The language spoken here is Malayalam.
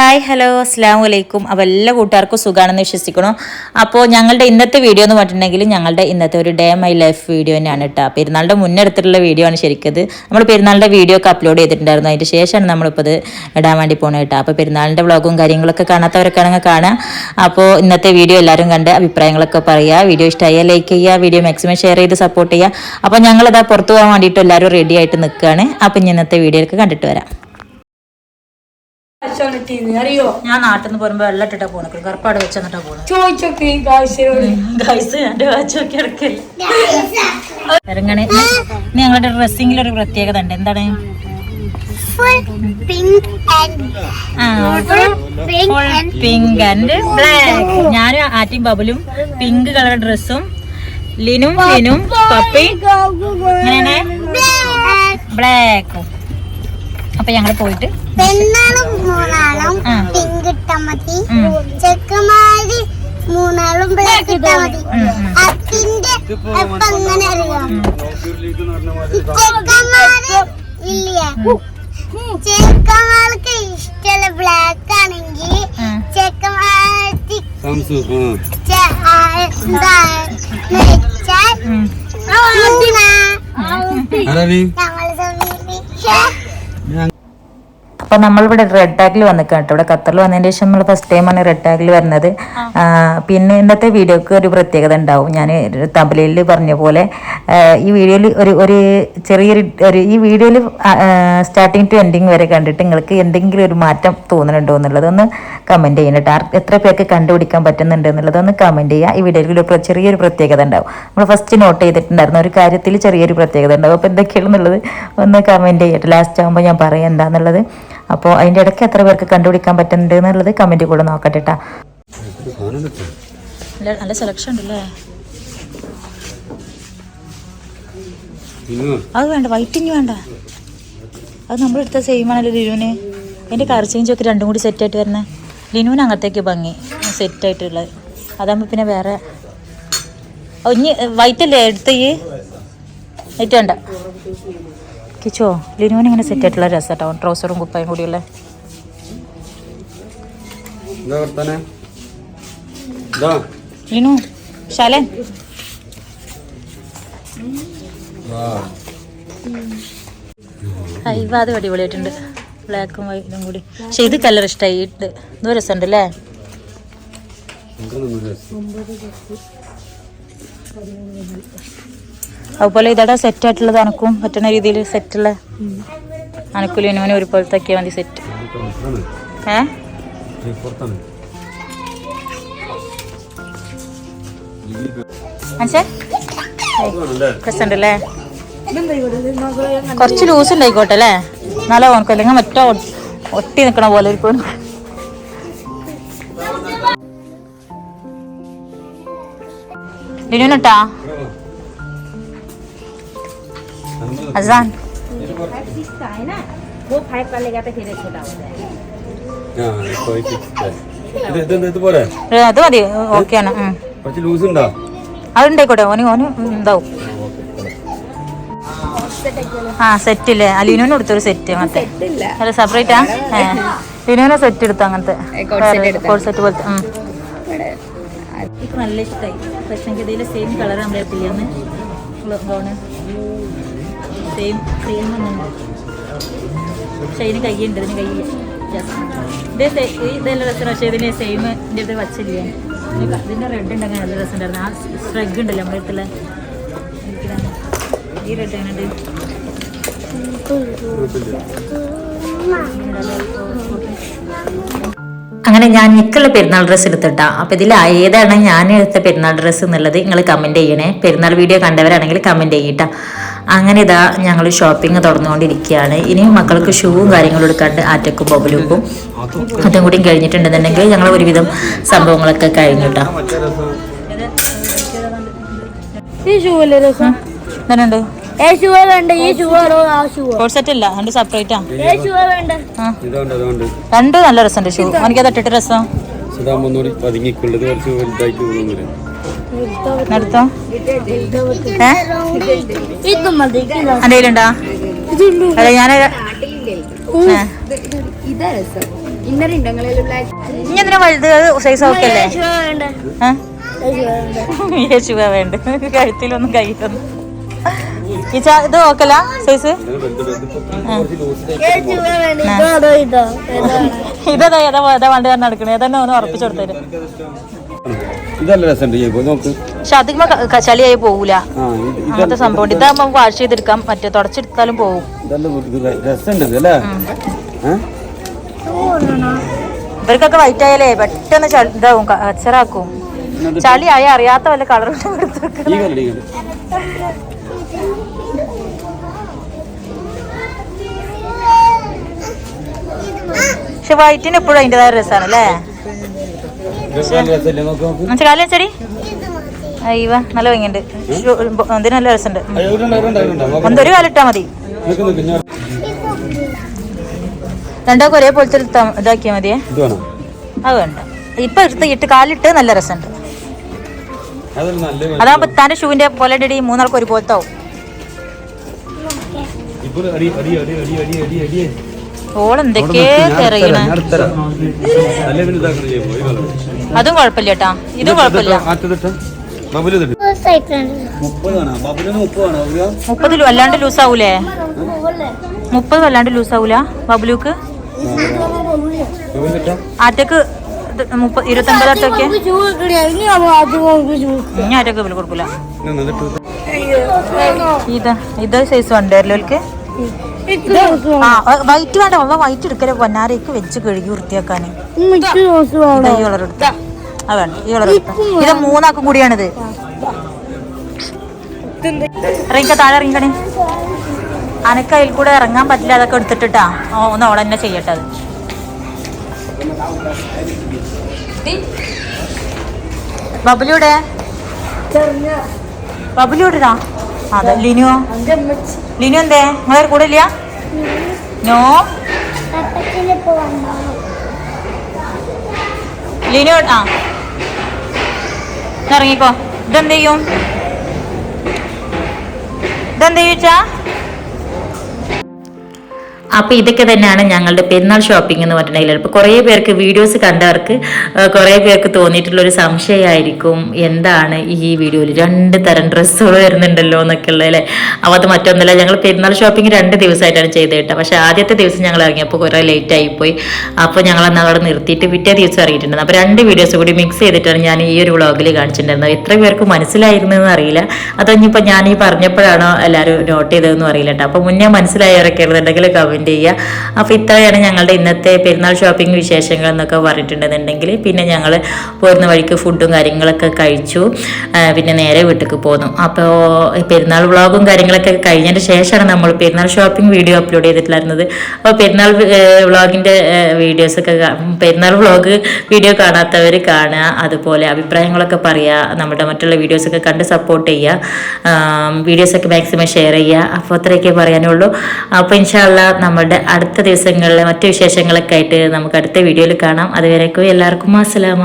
ഹായ് ഹലോ അസ്സാം വലൈക്കും അപ്പോൾ എല്ലാ കൂട്ടുകാർക്കും സുഖമാണെന്ന് വിശ്വസിക്കണം അപ്പോൾ ഞങ്ങളുടെ ഇന്നത്തെ വീഡിയോ എന്ന് പറഞ്ഞിട്ടുണ്ടെങ്കിൽ ഞങ്ങളുടെ ഇന്നത്തെ ഒരു ഡേ മൈ ലൈഫ് വീഡിയോ തന്നെയാണ് കേട്ടോ പെരുന്നാളുടെ മുന്നേ എടുത്തിട്ടുള്ള വീഡിയോ ആണ് ശരിക്കത്. നമ്മൾ പെരുന്നാളിന്റെ വീഡിയോ ഒക്കെ അപ്ലോഡ് ചെയ്തിട്ടുണ്ടായിരുന്നു. അതിന്റെ ശേഷമാണ് നമ്മളിപ്പോൾ ഇത് ഇടാൻ വേണ്ടി പോകുന്നത് കേട്ടോ അപ്പോൾ പെരുന്നാളിന്റെ വ്ളോഗും കാര്യങ്ങളൊക്കെ കാണാത്തവരൊക്കെ ആണെങ്കിൽ കാണാം. അപ്പോൾ ഇന്നത്തെ വീഡിയോ എല്ലാവരും കണ്ട് അഭിപ്രായങ്ങളൊക്കെ പറയുക. വീഡിയോ ഇഷ്ടമായ ലൈക്ക് ചെയ്യുക. വീഡിയോ മാക്സിമം ഷെയർ ചെയ്ത് സപ്പോർട്ട് ചെയ്യുക. അപ്പോൾ ഞങ്ങളിതാ പുറത്തു പോകാൻ വേണ്ടിയിട്ട് എല്ലാവരും റെഡി ആയിട്ട് നിൽക്കുകയാണ് അപ്പോൾ ഇനി ഇന്നത്തെ വീഡിയോയിലേക്ക് കണ്ടിട്ട് വരാം. അറിയോ? ഞാൻ നാട്ടിൽ നിന്ന് പോരുമ്പോ വെള്ളം ഇട്ടിട്ടാ പോണ. കറുപ്പാട് വെച്ചെന്നിട്ടാ പോണത് ചോദിച്ചൊക്കെ ഗൈസ് എന്റെ വാച്ചൊക്കെ ഇടക്കല്ല ഇറങ്ങണേ. ഞങ്ങളുടെ ഡ്രസ്സിംഗിൽ ഒരു പ്രത്യേകത ഉണ്ട്. എന്താണ്? പിങ്ക് ആൻഡ് ബ്ലാക്ക് ഞാനും ആറ്റിയും ബബലും പിങ്ക് കളർ ഡ്രസ്സും ലിനും ലിനും പപ്പി. ബ്ലാക്കും അപ്പൊ ഞങ്ങൾ പോയിട്ട് പെണ്ണാളും മൂന്നാളും. പിങ്ക് ഇട്ടാ മതി. ഉം. ചെക്കന്മാര് മൂന്നാളും ബ്ലാക്ക് ഇട്ടാ മതി. ഉം, ഉം. അതിന്റെ എപ്പം അങ്ങനെ അറിയാം. ചെക്കന്മാര് ഇല്ലേ? ചെക്കന്മാർക്ക് ഇഷ്ടമുള്ള ബ്ലാക്ക് ആണെങ്കിൽ. ചെക്കന്മാർക്ക് എന്താ വെച്ചാൽ അപ്പൊ നമ്മളിവിടെ റെഡ് ടാഗിൽ വന്നിക്കാണ് കേട്ടോ. ഇവിടെ ഖത്തറിൽ വന്നതിന് ശേഷം നമ്മൾ ഫസ്റ്റ് ടൈമാണ് റെഡ് ടാഗിൽ വരുന്നത്. പിന്നെ ഇന്നത്തെ വീഡിയോക്ക് ഒരു പ്രത്യേകത ഉണ്ടാവും. ഞാൻ തബലയിൽ പറഞ്ഞ പോലെ ഈ വീഡിയോയിൽ ഒരു ഒരു ചെറിയൊരു ഒരു ഈ വീഡിയോയിൽ സ്റ്റാർട്ടിങ് ടു എൻഡിങ് വരെ കണ്ടിട്ട് നിങ്ങൾക്ക് എന്തെങ്കിലും ഒരു മാറ്റം തോന്നുന്നുണ്ടോ എന്നുള്ളത് ഒന്ന് കമന്റ് ചെയ്യണം കേട്ടോ ആർക്ക് എത്ര പേർക്ക് കണ്ടുപിടിക്കാൻ പറ്റുന്നുണ്ട് എന്നുള്ളത് ഒന്ന് കമന്റ് ചെയ്യുക. ഈ വീഡിയോയിൽ ഒരു ചെറിയൊരു പ്രത്യേകത ഉണ്ടാവും. നമ്മൾ ഫസ്റ്റ് നോട്ട് ചെയ്തിട്ടുണ്ടായിരുന്നു. ഒരു കാര്യത്തിൽ ചെറിയൊരു പ്രത്യേകത ഉണ്ടാവും. അപ്പോൾ എന്തൊക്കെയാണെന്നുള്ളത് ഒന്ന് കമന്റ് ചെയ്യട്ടെ. ലാസ്റ്റ് ആകുമ്പോൾ ഞാൻ പറയാം എന്താണെന്നുള്ളത് അപ്പോൾ അതിന്റെ ഇടയ്ക്ക് എത്ര പേർക്ക് കണ്ടുപിടിക്കാൻ പറ്റുന്നുണ്ട് എന്നുള്ളത് കമന്റ് കൂടെ നോക്കട്ടെ കേട്ടോ നല്ല സെലക്ഷൻ ഉണ്ടല്ലേ? അത് വേണ്ട. വൈറ്റിങ് വേണ്ട. അത് നമ്മളെടുത്ത സെയിം ആണല്ലോ ഇരുവിന് അതിന്റെ കളർ ചേഞ്ച് ഒക്കെ രണ്ടും കൂടി സെറ്റായിട്ട് വരുന്നത് ലിനുവിന് അങ്ങനത്തേക്ക് ഭംഗി. സെറ്റായിട്ടുള്ളത്. അതാകുമ്പോൾ പിന്നെ വേറെ ഓ ഇനി വൈറ്റ് അല്ലേ എടുത്ത? ഈ വൈറ്റ് വേണ്ട. കിച്ചോ ലിനുവിന് ഇങ്ങനെ സെറ്റായിട്ടുള്ള രസമാട്ടോ ട്രൗസറും കുപ്പായും കൂടിയുള്ള. ലിനു ശാലൻ ഹൈവാദ് ഇവ അത് അടിപൊളിയായിട്ടുണ്ട്. ബ്ലാക്കും വൈറ്റും കൂടി. പക്ഷെ ഇത് കളർ ഇഷ്ടമായി ഇട്ട് ഇത് രസമുണ്ട് അല്ലേ അതുപോലെ ഇതടെ സെറ്റ് ആയിട്ടുള്ളത് അനക്കും പറ്റുന്ന രീതിയിൽ സെറ്റുള്ള അനക്കും ലിനുവിന് ഒരു പോലത്തെ ആക്കിയാൽ മതി സെറ്റ് ഏ? പുറത്താണ് മനസ്സിലാ രസമുണ്ട് അല്ലേ കുറച്ച് ലൂസ് ഉണ്ടായിക്കോട്ടെ അല്ലേ? നല്ല ഓനക്കും അല്ലെങ്കിൽ മറ്റോ ഒട്ടി നിൽക്കണ പോലെ ഇരിക്കും. ലിനുട്ടാ അസാൻ. അത് മതി. ഓക്കെയാണ് അതുണ്ടായിക്കോട്ടെ ഓന് ഓന് ഇതാവും ആ സെറ്റ് ഇല്ലേ ആ ലിനുവിന് കൊടുത്തൊരു സെറ്റ് മറ്റേ. അല്ല സെപ്പറേറ്റ് ആ? ലിനുവിനെ സെറ്റ് എടുത്തു അങ്ങനത്തെ? കോഡ് സെറ്റ് പോലത്തെ. എനിക്ക് നല്ല ഇഷ്ടമായി പക്ഷേ എനിക്ക് ഇതിൽ സെയിം കളർ നമ്മുടെ പിള്ളേന്ന് ഗൗണ് സെയിം സെയിം ഒന്നുണ്ട് പക്ഷേ ഇതിന് കൈയുണ്ട് ഇതിന് കൈയില്ല ഇത് ഈ ഇതെല്ലാം രസം പക്ഷേ ഇതിന് സെയിം ഇതിന്റെ അടുത്ത് വച്ചില്ലേ. ഇതിന്റെ റെഡ് ഉണ്ടെങ്കിൽ നല്ല രസം ഉണ്ടായിരുന്നു ആ സ്ട്രഗ് ഉണ്ടല്ലോ നമ്മുടെ അടുത്തുള്ള. ഈ റെഡ് എങ്ങനെയുണ്ട് അങ്ങനെ ഞാൻ എനിക്കുള്ള പെരുന്നാൾ ഡ്രസ്സ് എടുത്തിട്ടാ. അപ്പോൾ ഇതിൽ ഏതാണ് ഞാൻ എടുത്ത പെരുന്നാൾ ഡ്രസ്സ് എന്നുള്ളത് നിങ്ങൾ കമന്റ് ചെയ്യണേ. പെരുന്നാൾ വീഡിയോ കണ്ടവരാണെങ്കിൽ കമന്റ് ചെയ്യട്ട. അങ്ങനെ ഇതാ ഞങ്ങൾ ഷോപ്പിംഗ് തുറന്നുകൊണ്ടിരിക്കുകയാണ് ഇനിയും മക്കൾക്ക് ഷൂവും കാര്യങ്ങളും എടുക്കാണ്ട് ആറ്റക്കും ബൊബലുക്കും അതും കൂടി കഴിഞ്ഞിട്ടുണ്ടെന്നുണ്ടെങ്കിൽ ഞങ്ങൾ ഒരുവിധം സംഭവങ്ങളൊക്കെ കഴിഞ്ഞിട്ടാ. ഈ ഷൂ അല്ലേ രസം? ഏ വേണ്ട ഈ ഷൂ ആണോ ആ ഷൂ കോഡ് സെറ്റ് ഇല്ല രണ്ട് സെപ്പറേറ്റാ ഏ ഷൂ വേണ്ട ആ. ഇതുകൊണ്ട് അതുകൊണ്ട് രണ്ടും നല്ല രസമുണ്ട് ഷൂ എനിക്കത് ഇട്ടിട്ട് രസം. ഇതാകുമ്പോ ഒന്നുകൂടി പതുങ്ങിക്കുള്ളത് കുറച്ച് വലുതായിട്ട് തോന്നുന്നില്ല നടത്തോ? കയ്യിലുണ്ടാ? അല്ല ഞാൻ വലുത്? സൈസ് ഓക്കെ അല്ലേ? ആ? യേശുവ വേണ്ട. കഴുത്തിലൊന്നും കയ്യിലൊന്നും ഈ ഇത് ഓക്കല്ല സൈസ്? ഇതോ ഏതാ ഏതാ വണ്ടി തന്നെ നടക്കണേ. ഏതാ ഒന്ന് ഉറപ്പിച്ചു കൊടുത്തരും. ഇതല്ല രസമുണ്ട് പക്ഷെ അധികം ചളിയായി പോകൂല അങ്ങനത്തെ സംഭവം ഇതാകുമ്പോ വാഷ് ചെയ്തെടുക്കാം. മറ്റേ തുടച്ചെടുത്താലും പോകും? ഇവർക്കൊക്കെ വൈറ്റ് ആയാലേ പെട്ടെന്ന് ഇതാവും അച്ചറാക്കും. ചളി ആയ അറിയാത്ത വല്ല കളറും ഈ പക്ഷെ വൈറ്റിന് എപ്പോഴും അതിന്റെതായ രസമാണ് അല്ലേ കാലം ചെടി അയ്യവ നല്ല ഭംഗിയുണ്ട്. ഷു- നല്ല രസമുണ്ട്. ഒന്നൊരു കാലിട്ടാ മതി. രണ്ടാക്കും ഒരേ പോലത്തെ ഇതാക്കിയാ മതിയെ. ഇതാക്കിയാൽ അത് വേണ്ട. ഇപ്പൊ എടുത്ത് ഇട്ട് കാലിട്ട് നല്ല രസമുണ്ട്. അതാകുമ്പോ തന്റെ ഷൂവിന്റെ പോലെ ഡി മൂന്നാൾക്ക് ഒരുപോലത്തെ ആവും. അതും കുഴപ്പമില്ല കേട്ടാ ഇതും കുഴപ്പമില്ല. മുപ്പത് വല്ലാണ്ട് അല്ലാണ്ട് ലൂസ് ആവൂലേ മുപ്പത് അല്ലാണ്ട് ലൂസ് ആവൂല ബബുലുക്ക് ആറ്റക്ക് ഇരുപത്തൊമ്പത് കിട്ടിയ ഇനി ആറ്റൊക്കെ കൊടുക്കൂല. ഇത് ഇതാ സൈസ് വേണ്ടല്ലോൽക്ക് ആ വൈറ്റ് വേണ്ട. അമ്മ വൈറ്റ് എടുക്കലേ പൊന്നാരേക്ക് വെച്ച് കഴുകി വൃത്തിയാക്കാൻ ഈ കളർ എടുത്ത. ആ വേണ്ട. ഈ കളർ എടുത്ത. ഇത് മൂന്നാക്കും കൂടിയാണിത്. ഇറങ്ങിക്ക താഴെ ഇറങ്ങിക്കണേ അനക്ക് അതിൽ കൂടെ ഇറങ്ങാൻ പറ്റില്ല അതൊക്കെ എടുത്തിട്ടാ ഓ ഒന്ന് അവളെ തന്നെ ചെയ്യട്ടെ അത്. ബബുലിയുടെ ബബുലിയോടെടാ അതെ ലിനുവോ ലിനു എന്തേ? നിങ്ങളെ കൂടെ ഇല്ല? നോ? ലിനു ആ. ഇറങ്ങിക്കോ. ഇതെന്ത് ചെയ്യും? ഇതെന്ത് ചോദിച്ചാ അപ്പോൾ ഇതൊക്കെ തന്നെയാണ് ഞങ്ങളുടെ പെരുന്നാൾ ഷോപ്പിംഗ് എന്ന് പറഞ്ഞിട്ടുണ്ടെങ്കിൽ ഇപ്പോൾ കുറേ പേർക്ക് വീഡിയോസ് കണ്ടവർക്ക് കുറെ പേർക്ക് തോന്നിയിട്ടുള്ളൊരു സംശയമായിരിക്കും എന്താണ് ഈ വീഡിയോയിൽ രണ്ട് തരം ഡ്രസ്സുകൾ വരുന്നുണ്ടല്ലോ എന്നൊക്കെ ഉള്ളത് അല്ലേ? അപ്പോൾ അത് മറ്റൊന്നല്ല ഞങ്ങൾ പെരുന്നാൾ ഷോപ്പിംഗ് രണ്ട് ദിവസമായിട്ടാണ് ചെയ്ത് കേട്ടോ. പക്ഷേ ആദ്യത്തെ ദിവസം ഞങ്ങൾ ഇറങ്ങിയപ്പോൾ കുറേ ലേറ്റ് ആയിപ്പോയി. അപ്പോൾ ഞങ്ങൾ അന്ന് അവിടെ നിർത്തിയിട്ട് പിറ്റേ ദിവസം ഇറങ്ങിയിട്ടുണ്ട് അപ്പോൾ രണ്ട് വീഡിയോസ് കൂടി മിക്സ് ചെയ്തിട്ടാണ് ഞാൻ ഈ ഒരു വ്ളോഗിൽ കാണിച്ചിട്ടുണ്ടായിരുന്നത്. എത്ര പേർക്ക് മനസ്സിലായിരുന്നെന്ന് അറിയില്ല. അതോ ഇനിയിപ്പോൾ ഞാൻ ഈ പറഞ്ഞപ്പോഴാണോ എല്ലാവരും നോട്ട് ചെയ്തതെന്ന് അറിയില്ല കേട്ടോ. അപ്പോൾ മുന്നേ മനസ്സിലായവരൊക്കെ ഉണ്ടെങ്കിൽ കമന്റ് ചെയ്യുക. അപ്പോൾ ഇത്രയാണ് ഞങ്ങളുടെ ഇന്നത്തെ പെരുന്നാൾ ഷോപ്പിംഗ് വിശേഷങ്ങൾ എന്നൊക്കെ പറഞ്ഞിട്ടുണ്ടെന്നുണ്ടെങ്കിൽ പിന്നെ ഞങ്ങൾ പോരുന്ന വഴിക്ക് ഫുഡും കാര്യങ്ങളൊക്കെ കഴിച്ചു. പിന്നെ നേരെ വീട്ടിലേക്ക് പോന്നു. അപ്പോൾ പെരുന്നാൾ വ്ളോഗും കാര്യങ്ങളൊക്കെ കഴിഞ്ഞതിന് ശേഷമാണ് നമ്മൾ പെരുന്നാൾ ഷോപ്പിംഗ് വീഡിയോ അപ്ലോഡ് ചെയ്തിട്ടുണ്ടായിരുന്നത്. അപ്പോൾ പെരുന്നാൾ വ്ളോഗിന്റെ വീഡിയോസൊക്കെ പെരുന്നാൾ വ്ളോഗ് വീഡിയോ കാണാത്തവർ കാണുക. അതുപോലെ അഭിപ്രായങ്ങളൊക്കെ പറയുക. നമ്മുടെ മറ്റുള്ള വീഡിയോസൊക്കെ കണ്ട് സപ്പോർട്ട് ചെയ്യുക. വീഡിയോസൊക്കെ മാക്സിമം ഷെയർ ചെയ്യുക. അപ്പോൾ അത്രയൊക്കെ പറയാനുള്ളൂ. അപ്പോൾ ഇൻഷാല്ല നമ്മുടെ അടുത്ത ദിവസങ്ങളിലെ മറ്റു വിശേഷങ്ങളൊക്കെ ആയിട്ട് നമുക്ക് അടുത്ത വീഡിയോയിൽ കാണാം. അതുവരേക്കും എല്ലാവർക്കും അസ്സലാമ